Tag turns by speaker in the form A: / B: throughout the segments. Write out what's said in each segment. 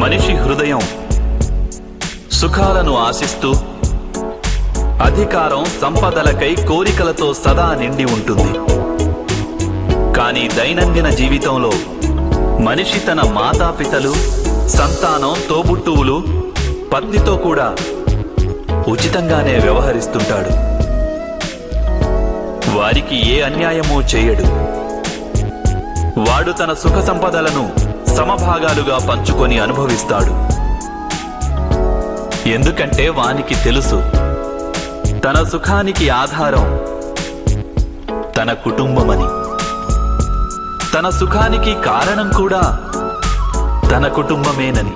A: మనిషి హృదయం సుఖాలను ఆశిస్తూ అధికారం సంపదలకై కోరికలతో సదా నిండి ఉంటుంది. కానీ దైనందిన జీవితంలో మనిషి తన మాతాపితలు సంతానం తోబుట్టువులు పత్నితో కూడా ఉచితంగానే వ్యవహరిస్తుంటాడు. వారికి ఏ అన్యాయమూ చేయడు. వాడు తన సుఖ సంపదలను సమభాగాలుగా పంచుకొని అనుభవిస్తాడు. ఎందుకంటే వానికి తెలుసు తన సుఖానికి ఆధారం తన కుటుంబమని. తన సుఖానికి కారణం కూడా తన కుటుంబమేనని.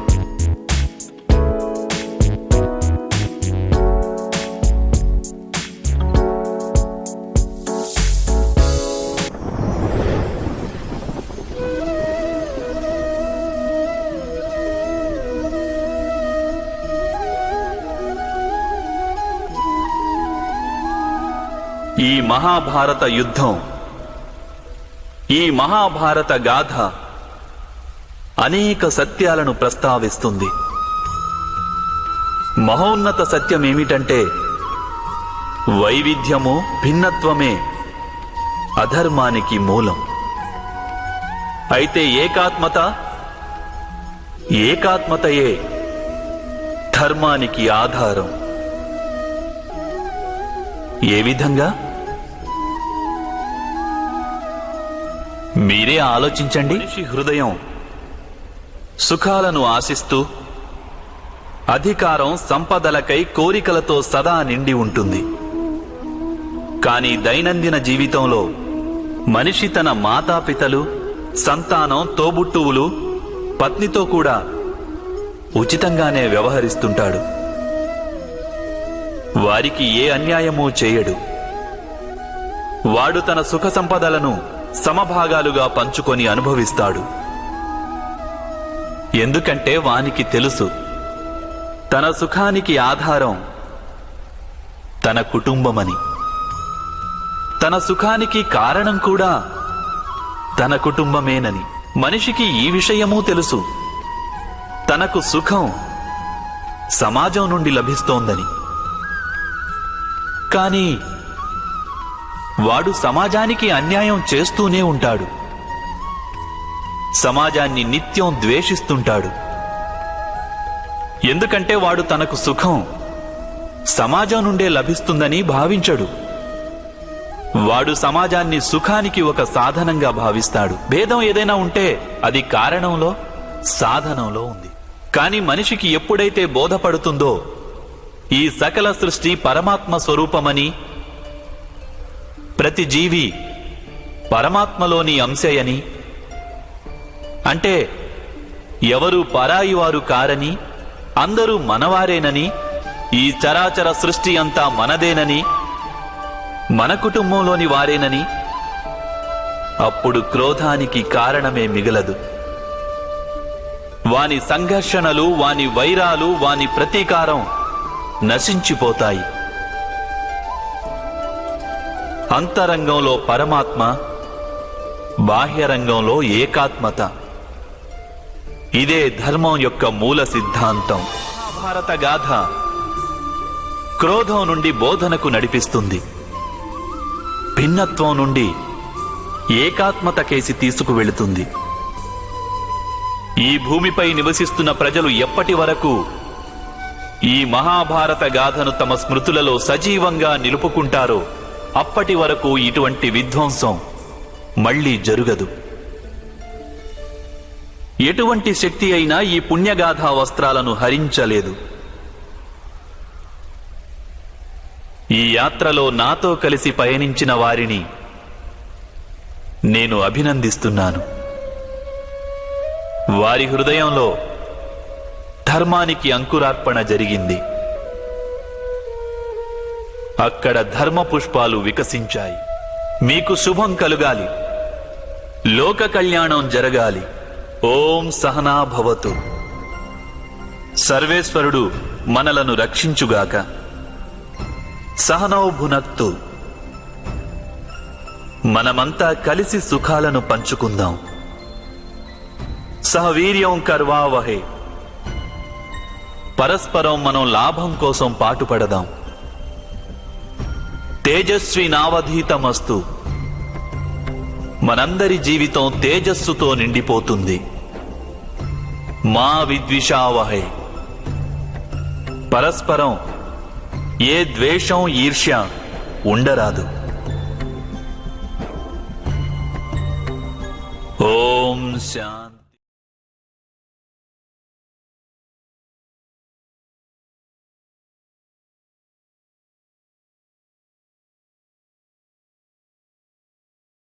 A: ఈ మహాభారత యుద్ధం ఈ మహాభారత గాథ అనేక సత్యాలను ప్రస్తావిస్తుంది. మహోన్నత సత్యం ఏమిటంటే వైవిధ్యము భిన్నత్వమే అధర్మానికి మూలం. అయితే ఏకాత్మత ఏకాత్మతయే ధర్మానికి ఆధారం. ఏ విధంగా? మీరే ఆలోచించండి. హృదయం సుఖాలను ఆశిస్తూ అధికారం సంపదలకై కోరికలతో సదా నిండి ఉంటుంది. కానీ దైనందిన జీవితంలో మనిషి తన మాతాపితలు సంతానం తోబుట్టువులు పత్నితో కూడా ఉచితంగానే వ్యవహరిస్తుంటాడు. వారికి ఏ అన్యాయమూ చేయడు. వాడు తన సుఖ సంపదలను సమభాగాలుగా పంచుకొని అనుభవిస్తాడు. ఎందుకంటే వానికి తెలుసు తన సుఖానికి ఆధారం తన కుటుంబమని. తన సుఖానికి కారణం కూడా తన కుటుంబమేనని. మనిషికి ఈ విషయమూ తెలుసు. తనకు సుఖం సమాజం నుండి లభిస్తోందని. కానీ వాడు సమాజానికి అన్యాయం చేస్తూనే ఉంటాడు. సమాజాన్ని నిత్యం ద్వేషిస్తుంటాడు. ఎందుకంటే వాడు తనకు సుఖం సమాజం నుండే లభిస్తుందని భావించడు. వాడు సమాజాన్ని సుఖానికి ఒక సాధనంగా భావిస్తాడు. భేదం ఏదైనా ఉంటే అది కారణంలో సాధనంలో ఉంది. కాని మనిషికి ఎప్పుడైతే బోధపడుతుందో ఈ సకల సృష్టి పరమాత్మ స్వరూపమని ప్రతి జీవి పరమాత్మలోని అంశయని. అంటే ఎవరు పరాయి వారు కారని అందరూ మనవారేనని ఈ చరాచర సృష్టి అంతా మనదేనని మన కుటుంబంలోని వారేనని అప్పుడు క్రోధానికి కారణమే మిగలదు. వాని సంఘర్షణలు వాని వైరాలు వాని ప్రతీకారం నశించిపోతాయి. అంతరంగంలో పరమాత్మ బాహ్యరంగంలో ఏకాత్మత. ఇదే ధర్మం యొక్క మూల సిద్ధాంతం. మహాభారత గాథ క్రోధం నుండి బోధనకు నడిపిస్తుంది. భిన్నత్వం నుండి ఏకాత్మత కేసి తీసుకువెళుతుంది. ఈ భూమిపై నివసిస్తున్న ప్రజలు ఎప్పటి వరకు ఈ మహాభారత గాథను తమ స్మృతులలో సజీవంగా నిలుపుకుంటారో అప్పటి వరకు ఇటువంటి విధ్వంసం మళ్ళీ జరుగదు. ఎటువంటి శక్తి అయినా ఈ పుణ్యగాథా వస్త్రాలను హరించలేదు. ఈ యాత్రలో నాతో కలిసి పయనించిన వారిని నేను అభినందిస్తున్నాను. వారి హృదయంలో ధర్మానికి అంకురార్పణ జరిగింది. అక్కడ ధర్మ పుష్పాలు వికసించాయి. మీకు శుభం కలుగాలి. లోక కళ్యాణం జరగాలి. ఓం సహనా భవతు సర్వేశ్వరుడు మనలను రక్షించుగాక. సహనౌభునక్తు. మనమంతా కలిసి సుఖాలను పంచుకుందాం. సహవీర్యం కర్వావహే. పరస్పరం మనం లాభం కోసం పాటుపడదాం. తేజస్వి నావధీతమస్తు. మనందరి జీవితం తేజస్సుతో నిండిపోతుంది. మా విద్విషావహై. పరస్పరం ఏ ద్వేషం ఈర్ష్య ఉండరాదు. ఓం శా